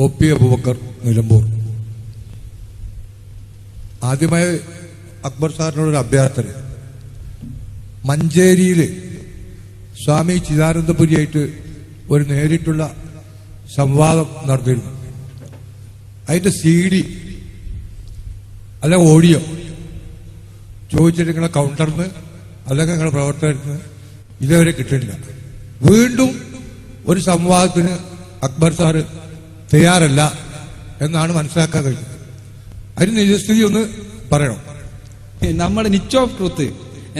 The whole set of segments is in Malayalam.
O P Abubakar Nilambur. ആദ്യമായി അക്ബർ സാറിനോടൊരു അഭ്യർത്ഥന. മഞ്ചേരിയിൽ സ്വാമി ചിദാനന്ദപുരിയായിട്ട് ഒരു നേരിട്ടുള്ള സംവാദം നടത്തിയിരുന്നു. അതിന്റെ സി ഡി അല്ല ഓഡിയോ ചോദിച്ചിട്ട് നിങ്ങളെ കൗണ്ടറിന് അല്ലെങ്കിൽ നിങ്ങളുടെ പ്രവർത്തകർക്ക് ഇതുവരെ കിട്ടിയിട്ടില്ല. വീണ്ടും ഒരു സംവാദത്തിന് അക്ബർ സാറ് തയ്യാറല്ല എന്നാണ് മനസ്സിലാക്കാൻ കഴിഞ്ഞത് അതിന് നിജസ്ഥിതി ഒന്ന് പറയണം. നമ്മൾ നിച്ച് ഓഫ് ട്രൂത്ത്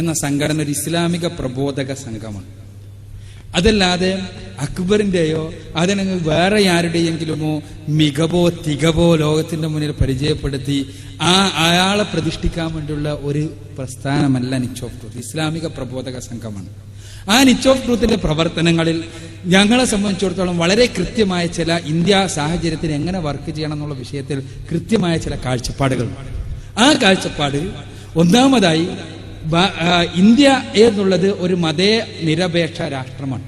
എന്ന സംഘടന ഒരു ഇസ്ലാമിക പ്രബോധക സംഘമാണ്. അതല്ലാതെ അക്ബറിന്റെയോ അതിനങ്ങ് വേറെ ആരുടെയെങ്കിലുമോ മികവോ തികവോ ലോകത്തിന്റെ മുന്നിൽ പരിചയപ്പെടുത്തി ആ അയാളെ പ്രതിഷ്ഠിക്കാൻ വേണ്ടിയുള്ള ഒരു പ്രസ്ഥാനമല്ല നിച്ച് ഓഫ് ട്രൂത്ത് ഇസ്ലാമിക പ്രബോധക സംഘമാണ്. ആ നിച്ച് ഓഫ് ട്രൂത്തിന്റെ പ്രവർത്തനങ്ങളിൽ ഞങ്ങളെ സംബന്ധിച്ചിടത്തോളം വളരെ കൃത്യമായ ചില ഇന്ത്യ സാഹചര്യത്തിൽ എങ്ങനെ വർക്ക് ചെയ്യണം എന്നുള്ള വിഷയത്തിൽ കൃത്യമായ ചില കാഴ്ചപ്പാടുകൾ. ആ കാഴ്ചപ്പാട് ഒന്നാമതായി ഇന്ത്യ എന്നുള്ളത് ഒരു മതനിരപേക്ഷ രാഷ്ട്രമാണ്.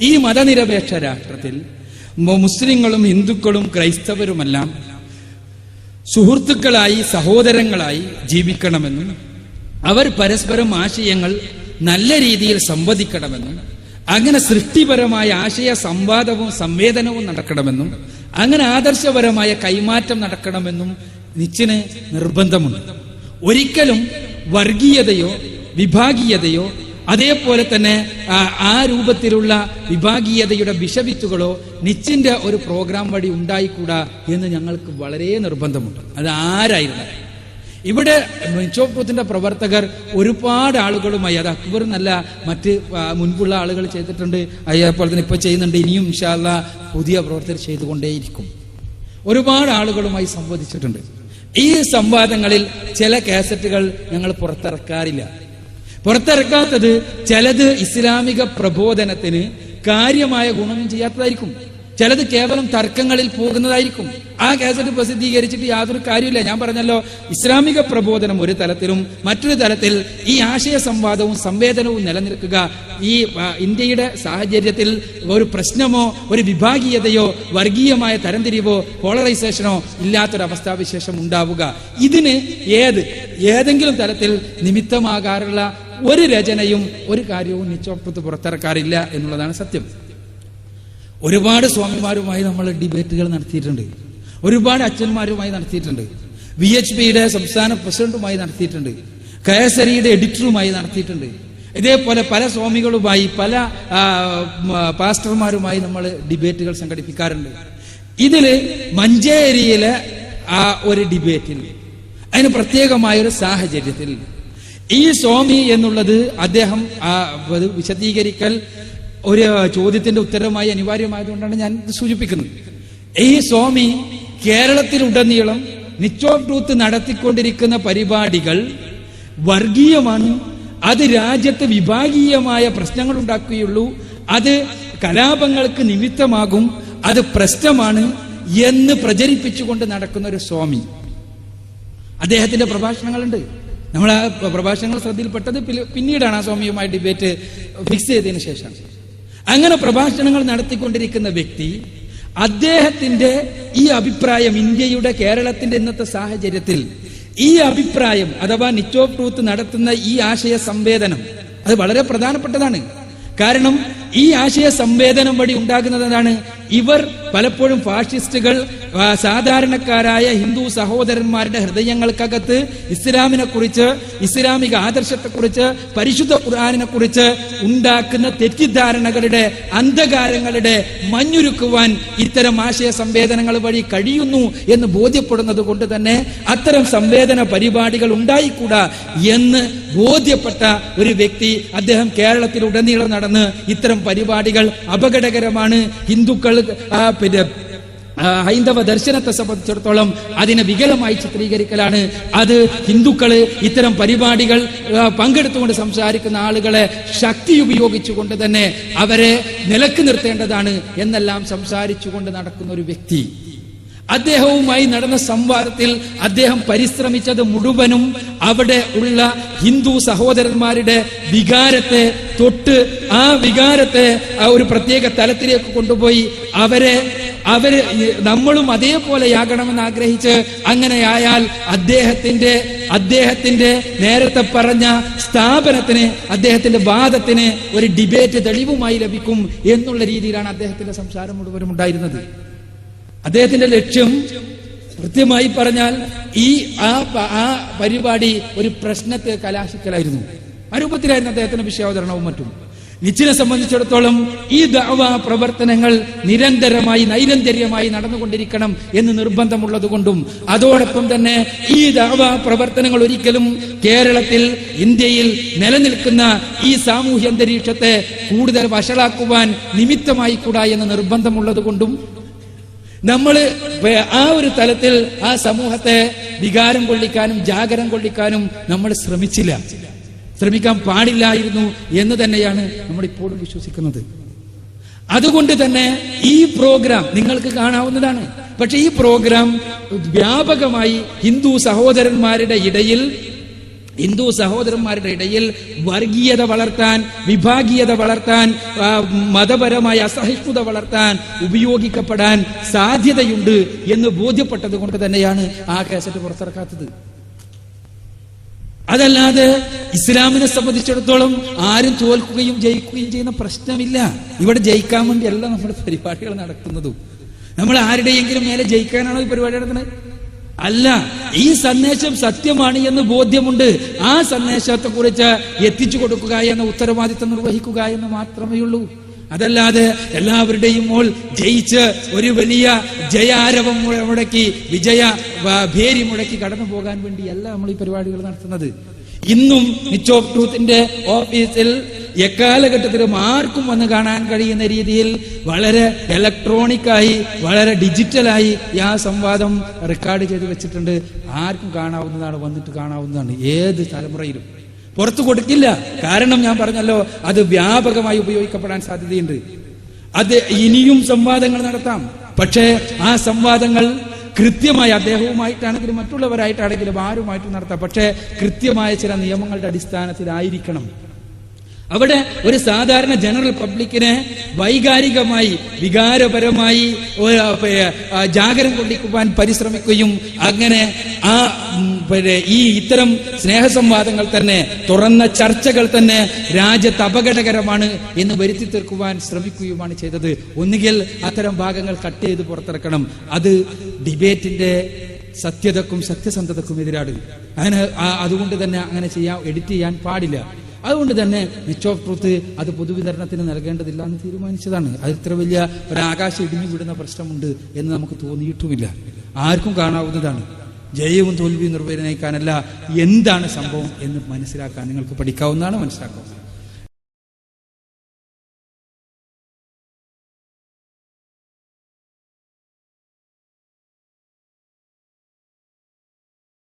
ഈ മതനിരപേക്ഷ രാഷ്ട്രത്തിൽ മുസ്ലിങ്ങളും ഹിന്ദുക്കളും ക്രൈസ്തവരുമെല്ലാം സുഹൃത്തുക്കളായി സഹോദരങ്ങളായി ജീവിക്കണമെന്നും അവർ പരസ്പരം ആശയങ്ങൾ നല്ല രീതിയിൽ സംവദിക്കണമെന്നും അങ്ങനെ സൃഷ്ടിപരമായ ആശയ സംവാദവും സംവേദനവും നടക്കണമെന്നും അങ്ങനെ ആദർശപരമായ കൈമാറ്റം നടക്കണമെന്നും നിച്ചിന് നിർബന്ധമുണ്ട്. ഒരിക്കലും വർഗീയതയോ വിഭാഗീയതയോ അതേപോലെ തന്നെ ആ, രൂപത്തിലുള്ള വിഭാഗീയതയുടെ വിഷവിത്തുകളോ നിച്ചിന്റെ ഒരു പ്രോഗ്രാം വഴി ഉണ്ടായിക്കൂടാ എന്ന് ഞങ്ങൾക്ക് വളരെ നിർബന്ധമുണ്ട്. അത് ആരായിരുന്നു? ഇവിടെ മിച്ചോപ്രൂത്തിന്റെ പ്രവർത്തകർ ഒരുപാട് ആളുകളുമായി അത് അക്ബർ എന്നല്ല മറ്റ് മുൻപുള്ള ആളുകൾ ചെയ്തിട്ടുണ്ട് അതേപോലെ തന്നെ ഇപ്പൊ ചെയ്യുന്നുണ്ട് ഇനിയും ഇൻഷാല്ല പുതിയ പ്രവർത്തകർ ചെയ്തുകൊണ്ടേയിരിക്കും. ഒരുപാട് ആളുകളുമായി സംവദിച്ചിട്ടുണ്ട്. ഈ സംവാദങ്ങളിൽ ചില കാസറ്റുകൾ ഞങ്ങൾ പുറത്തിറക്കാറില്ല. പുറത്തിറക്കാത്തത് ചിലത് ഇസ്ലാമിക പ്രബോധനത്തിന് കാര്യമായ ഗുണം ചെയ്യാത്തതായിരിക്കും. ചിലത് കേവലം തർക്കങ്ങളിൽ പോകുന്നതായിരിക്കും. ആ കാസറ്റ് പ്രസിദ്ധീകരിച്ചിട്ട് യാതൊരു കാര്യമില്ല ഞാൻ പറഞ്ഞല്ലോ ഇസ്ലാമിക പ്രബോധനം ഒരു തലത്തിലും മറ്റൊരു തലത്തിൽ ഈ ആശയ സംവാദവും സംവേദനവും നിലനിൽക്കുക ഈ ഇന്ത്യയുടെ സാഹചര്യത്തിൽ ഒരു പ്രശ്നമോ ഒരു വിഭാഗീയതയോ വർഗീയമായ തരംതിരിവോ പോളറൈസേഷനോ ഇല്ലാത്തൊരവസ്ഥാവിശേഷം ഉണ്ടാവുക. ഇതിന് ഏത് ഏതെങ്കിലും തരത്തിൽ നിമിത്തമാകാറുള്ള ഒരു രചനയും ഒരു കാര്യവും നിച്ചോപ്പത്ത് പുറത്തിറക്കാറില്ല എന്നുള്ളതാണ് സത്യം. ഒരുപാട് സ്വാമിമാരുമായി നമ്മൾ ഡിബേറ്റുകൾ നടത്തിയിട്ടുണ്ട്. ഒരുപാട് അച്ഛന്മാരുമായി നടത്തിയിട്ടുണ്ട്. വി എച്ച് പിയുടെ സംസ്ഥാന പ്രസിഡന്റുമായി നടത്തിയിട്ടുണ്ട്. കയസരിയുടെ എഡിറ്ററുമായി നടത്തിയിട്ടുണ്ട്. ഇതേപോലെ പല സ്വാമികളുമായി പല പാസ്റ്റർമാരുമായി നമ്മൾ ഡിബേറ്റുകൾ സംഘടിപ്പിക്കാറുണ്ട്. ഇതിൽ മഞ്ചേരിയിലെ ആ ഒരു ഡിബേറ്റിൽ അതിന് പ്രത്യേകമായ ഒരു സാഹചര്യത്തിൽ ഈ സ്വാമി എന്നുള്ളത് അദ്ദേഹം വിശദീകരിക്കൽ ഒരു ചോദ്യത്തിന്റെ ഉത്തരമായി അനിവാര്യമായതുകൊണ്ടാണ് ഞാൻ ഇത് സൂചിപ്പിക്കുന്നത്. ഈ സ്വാമി കേരളത്തിലുടനീളം നിച്ച് ഓഫ് ട്രൂത്ത് നടത്തിക്കൊണ്ടിരിക്കുന്ന പരിപാടികൾ വർഗീയമാണ് അത് രാജ്യത്ത് വിഭാഗീയമായ പ്രശ്നങ്ങൾ ഉണ്ടാക്കുകയുള്ളൂ അത് കലാപങ്ങൾക്ക് നിമിത്തമാകും അത് പ്രശ്നമാണ് എന്ന് പ്രചരിപ്പിച്ചുകൊണ്ട് നടക്കുന്ന ഒരു സ്വാമി. അദ്ദേഹത്തിന്റെ പ്രഭാഷണങ്ങളുണ്ട്. നമ്മൾ ആ പ്രഭാഷണങ്ങൾ ശ്രദ്ധയിൽപ്പെട്ടത് പിന്നീടാണ് ആ സ്വാമിയുമായി ഡിബേറ്റ് ഫിക്സ് ചെയ്തതിനു ശേഷം. അങ്ങനെ പ്രഭാഷണങ്ങൾ നടത്തിക്കൊണ്ടിരിക്കുന്ന വ്യക്തി അദ്ദേഹത്തിന്റെ ഈ അഭിപ്രായം ഇന്ത്യയുടെ കേരളത്തിന്റെ ഇന്നത്തെ സാഹചര്യത്തിൽ ഈ അഭിപ്രായം അഥവാ നിറ്റ് ഓഫ് ട്രൂത്ത് നടത്തുന്ന ഈ ആശയ സംവേദനം അത് വളരെ പ്രധാനപ്പെട്ടതാണ്. കാരണം ഈ ആശയ സംവേദനം വഴി ഉണ്ടാകുന്നത് എന്താണ് ഇവർ പലപ്പോഴും ഫാഷിസ്റ്റുകൾ സാധാരണക്കാരായ ഹിന്ദു സഹോദരന്മാരുടെ ഹൃദയങ്ങൾക്കകത്ത് ഇസ്ലാമിനെ കുറിച്ച് ഇസ്ലാമിക ആദർശത്തെ കുറിച്ച് പരിശുദ്ധ ഖുർആാനിനെ കുറിച്ച് ഉണ്ടാക്കുന്ന തെറ്റിദ്ധാരണകളുടെ അന്ധകാരങ്ങളുടെ മഞ്ഞുരുക്കുവാൻ ഇത്തരം ആശയ സംവേദനങ്ങൾ വഴി കഴിയുന്നു എന്ന് ബോധ്യപ്പെടുന്നത് കൊണ്ട് തന്നെ അത്തരം സംവേദന പരിപാടികൾ ഉണ്ടായിക്കൂടാ എന്ന് ബോധ്യപ്പെട്ട ഒരു വ്യക്തി അദ്ദേഹം കേരളത്തിൽ ഉടനീളം നടന്ന് ഇത്തരം പരിപാടികൾ അപകടകരമാണ്. ഹിന്ദുക്കൾ പിന്നെ ഹൈന്ദവ ദർശനത്തെ സംബന്ധിച്ചിടത്തോളം അതിനെ വികലമായി ചിത്രീകരിക്കലാണ്. അത് ഹിന്ദുക്കൾ ഇത്തരം പരിപാടികൾ പങ്കെടുത്തുകൊണ്ട് സംസാരിക്കുന്ന ആളുകളെ ശക്തി ഉപയോഗിച്ചുകൊണ്ട് തന്നെ അവരെ നിലയ്ക്ക് നിർത്തേണ്ടതാണ് എന്നെല്ലാം സംസാരിച്ചുകൊണ്ട് നടക്കുന്ന ഒരു വ്യക്തി. അദ്ദേഹവുമായി നടന്ന സംവാദത്തിൽ അദ്ദേഹം പരിശ്രമിച്ചത് മുഴുവനും അവിടെ ഉള്ള ഹിന്ദു സഹോദരന്മാരുടെ വികാരത്തെ തൊട്ട് ആ വികാരത്തെ ആ ഒരു പ്രത്യേക തലത്തിലേക്ക് കൊണ്ടുപോയി അവരെ അവർ നമ്മളും അതേപോലെയാകണമെന്ന് ആഗ്രഹിച്ച് അങ്ങനെയായാൽ അദ്ദേഹത്തിന്റെ അദ്ദേഹത്തിന്റെ നേരത്തെ പറഞ്ഞ സ്ഥാപനത്തിന് അദ്ദേഹത്തിന്റെ വാദത്തിന് ഒരു ഡിബേറ്റ് തെളിവുമായി ലഭിക്കും എന്നുള്ള രീതിയിലാണ് അദ്ദേഹത്തിന്റെ സംസാരം മുഴുവനും ഉണ്ടായിരുന്നത്. അദ്ദേഹത്തിന്റെ ലക്ഷ്യം കൃത്യമായി പറഞ്ഞാൽ ഈ ആ ആ പരിപാടി ഒരു പ്രശ്നത്തെ കലാശിക്കലായിരുന്നു. ആ രൂപത്തിലായിരുന്നു അദ്ദേഹത്തിന്റെ വിഷയാവതരണവും മറ്റും. നിച്ചിനെ സംബന്ധിച്ചിടത്തോളം ഈ ദഅവ പ്രവർത്തനങ്ങൾ നിരന്തരമായി നൈരന്തര്യമായി നടന്നുകൊണ്ടിരിക്കണം എന്ന് നിർബന്ധമുള്ളത് കൊണ്ടും അതോടൊപ്പം തന്നെ ഈ ദഅവ പ്രവർത്തനങ്ങൾ ഒരിക്കലും കേരളത്തിൽ ഇന്ത്യയിൽ നിലനിൽക്കുന്ന ഈ സാമൂഹ്യ അന്തരീക്ഷത്തെ കൂടുതൽ വഷളാക്കുവാൻ നിമിത്തമായി കൂടാ എന്ന് നിർബന്ധമുള്ളത് കൊണ്ടും നമ്മൾ ആ ഒരു തലത്തിൽ ആ സമൂഹത്തെ വികാരം കൊള്ളിക്കാനും ജാഗരം കൊള്ളിക്കാനും നമ്മൾ ശ്രമിച്ചില്ല. ശ്രമിക്കാൻ പാടില്ലായിരുന്നു എന്ന് തന്നെയാണ് നമ്മൾ ഇപ്പോഴും വിശ്വസിക്കുന്നത്. അതുകൊണ്ട് തന്നെ ഈ പ്രോഗ്രാം നിങ്ങൾക്ക് കാണാവുന്നതാണ്. പക്ഷെ ഈ പ്രോഗ്രാം വ്യാപകമായി ഹിന്ദു സഹോദരന്മാരുടെ ഇടയിൽ ഹിന്ദു സഹോദരന്മാരുടെ ഇടയിൽ വർഗീയത വളർത്താൻ വിഭാഗീയത വളർത്താൻ മതപരമായ അസഹിഷ്ണുത വളർത്താൻ ഉപയോഗിക്കപ്പെടാൻ സാധ്യതയുണ്ട് എന്ന് ബോധ്യപ്പെട്ടത് കൊണ്ട് തന്നെയാണ് ആ കേസറ്റ് പുറത്തിറക്കാത്തത്. അതല്ലാതെ ഇസ്ലാമിനെ സംബന്ധിച്ചിടത്തോളം ആരും തോൽക്കുകയും ജയിക്കുകയും ചെയ്യുന്ന പ്രശ്നമില്ല. ഇവിടെ ജയിക്കാൻ വേണ്ടിയല്ല നമ്മുടെ പരിപാടികൾ നടക്കുന്നതും. നമ്മൾ ആരുടെയെങ്കിലും മേലെ ജയിക്കാനാണോ ഈ പരിപാടി നടക്കുന്നത് അല്ല ഈ സന്ദേശം സത്യമാണ് എന്ന് ബോധ്യമുണ്ട്. ആ സന്ദേശത്തെ കുറിച്ച് എത്തിച്ചു കൊടുക്കുക എന്ന ഉത്തരവാദിത്തം നിർവഹിക്കുക എന്ന് മാത്രമേ ഉള്ളൂ. അതല്ലാതെ എല്ലാവരുടെയും മോൾ ജയിച്ച് ഒരു വലിയ ജയാരവം മുടക്കി വിജയ ഭേരി മുടക്കി കടന്നു പോകാൻ വേണ്ടിയല്ല നമ്മൾ ഈ പരിപാടികൾ നടത്തുന്നത്. ഇന്നും മിച്ച് ഓഫ് ട്രൂത്തിന്റെ ഓഫീസിൽ എക്കാലഘട്ടത്തിലും ആർക്കും വന്ന് കാണാൻ കഴിയുന്ന രീതിയിൽ വളരെ ഇലക്ട്രോണിക്കായി വളരെ ഡിജിറ്റലായി ആ സംവാദം റെക്കോർഡ് ചെയ്ത് വെച്ചിട്ടുണ്ട്. ആർക്കും കാണാവുന്നതാണ് വന്നിട്ട് കാണാവുന്നതാണ് ഏത് തലമുറയിലും. പുറത്തു കൊടുക്കില്ല. കാരണം ഞാൻ പറഞ്ഞല്ലോ അത് വ്യാപകമായി ഉപയോഗിക്കപ്പെടാൻ സാധ്യതയുണ്ട്. അത് ഇനിയും സംവാദങ്ങൾ നടത്താം. പക്ഷേ ആ സംവാദങ്ങൾ കൃത്യമായി അദ്ദേഹവുമായിട്ടാണെങ്കിലും മറ്റുള്ളവരായിട്ടാണെങ്കിലും ആരുമായിട്ടും നടത്താം. പക്ഷേ കൃത്യമായ ചില നിയമങ്ങളുടെ അടിസ്ഥാനത്തിലായിരിക്കണം. അവിടെ ഒരു സാധാരണ ജനറൽ പബ്ലിക്കിനെ വൈകാരികമായി വികാരപരമായി ജാഗരം കൊള്ളിക്കുവാൻ പരിശ്രമിക്കുകയും അങ്ങനെ ആ പിന്നെ ഈ ഇത്തരം സ്നേഹസംവാദങ്ങൾ തന്നെ തുറന്ന ചർച്ചകൾ തന്നെ രാജ്യത്ത് അപകടകരമാണ് എന്ന് വരുത്തി തീർക്കുവാൻ ശ്രമിക്കുകയുമാണ് ചെയ്തത്. ഒന്നുകിൽ അത്തരം ഭാഗങ്ങൾ കട്ട് ചെയ്ത് പുറത്തിറക്കണം. അത് ഡിബേറ്റിന്റെ സത്യതക്കും സത്യസന്ധതക്കും എതിരാണ്. അങ്ങനെ അതുകൊണ്ട് തന്നെ അങ്ങനെ ചെയ്യാൻ എഡിറ്റ് ചെയ്യാൻ പാടില്ല. അതുകൊണ്ട് തന്നെ മിച്ച് ഓഫ് ട്രൂത്ത് അത് പൊതുവിതരണത്തിന് നൽകേണ്ടതില്ല എന്ന് തീരുമാനിച്ചതാണ്. അത് ഇത്ര വലിയ ഒരാകാശം ഇടിഞ്ഞു വിടുന്ന പ്രശ്നമുണ്ട് എന്ന് നമുക്ക് തോന്നിയിട്ടുമില്ല. ആർക്കും കാണാവുന്നതാണ്. ജയവും തോൽവിയും നിർവഹിക്കാനല്ല എന്താണ് സംഭവം എന്ന് മനസ്സിലാക്കാൻ നിങ്ങൾക്ക് പഠിക്കാവുന്നതാണ് മനസ്സിലാക്കാവുന്നതാണ്